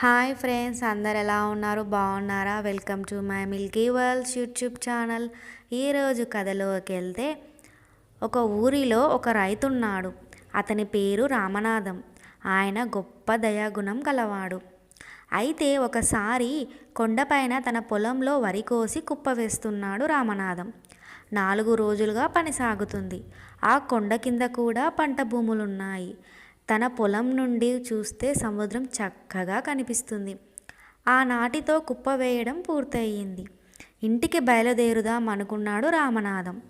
Hi friends అందరు ఎలా ఉన్నారు? బాగున్నారా? Welcome to my milky worlds YouTube channel. ఈరోజు కథలోకి వెళ్తే ఒక ఊరిలో ఒక రైతున్నాడు. అతని పేరు రామనాథం. ఆయన గొప్ప దయాగుణం కలవాడు. అయితే ఒకసారి కొండపైన తన పొలంలో వరి కోసి కుప్ప వేస్తున్నాడు రామనాథం. నాలుగు రోజులుగా పని సాగుతుంది. ఆ కొండ కింద కూడా పంట భూములున్నాయి. తన పొలం నుండి చూస్తే సముద్రం చక్కగా కనిపిస్తుంది. ఆ నాటితో కుప్ప వేయడం పూర్తయింది. ఇంటికి బయలుదేరుదాం అనుకున్నాడు రామనాథం.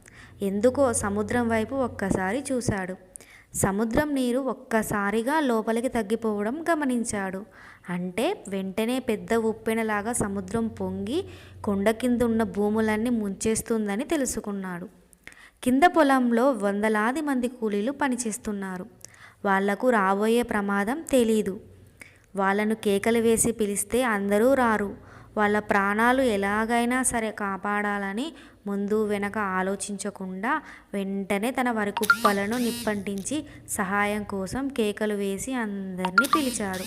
ఎందుకో సముద్రం వైపు ఒక్కసారి చూశాడు. సముద్రం నీరు ఒక్కసారిగా లోపలికి తగ్గిపోవడం గమనించాడు. అంటే వెంటనే పెద్ద ఉప్పెనలాగా సముద్రం పొంగి కొండ కింద ఉన్న భూములన్నీ ముంచేస్తుందని తెలుసుకున్నాడు. కింద పొలంలో వందలాది మంది కూలీలు పనిచేస్తున్నారు. వాళ్ళకు రాబోయే ప్రమాదం తెలీదు. వాళ్ళను కేకలు వేసి పిలిస్తే అందరూ రారు. వాళ్ళ ప్రాణాలు ఎలాగైనా సరే కాపాడాలని ముందు వెనక ఆలోచించకుండా వెంటనే తన వరి కుప్పలను నిప్పంటించి సహాయం కోసం కేకలు వేసి అందరినీ పిలిచాడు.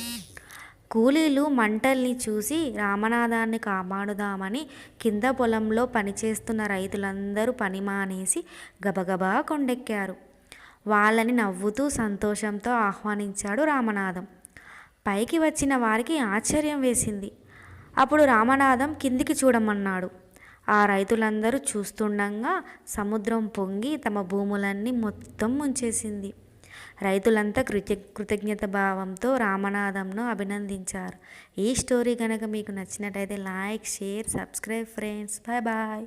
కూలీలు మంటల్ని చూసి రామనాథాన్ని కాపాడుదామని కింద పొలంలో పనిచేస్తున్న రైతులందరూ పని మానేసి గబగబా కొండెక్కారు. వాళ్ళని నవ్వుతూ సంతోషంతో ఆహ్వానించాడు రామనాథం. పైకి వచ్చిన వారికి ఆశ్చర్యం వేసింది. అప్పుడు రామనాథం కిందికి చూడమన్నాడు. ఆ రైతులందరూ చూస్తుండగా సముద్రం పొంగి తమ భూములన్నీ మొత్తం ముంచేసింది. రైతులంతా కృత కృతజ్ఞత భావంతో రామనాథంను అభినందించారు. ఈ స్టోరీ కనుక మీకు నచ్చినట్టయితే like share subscribe friends. Bye bye.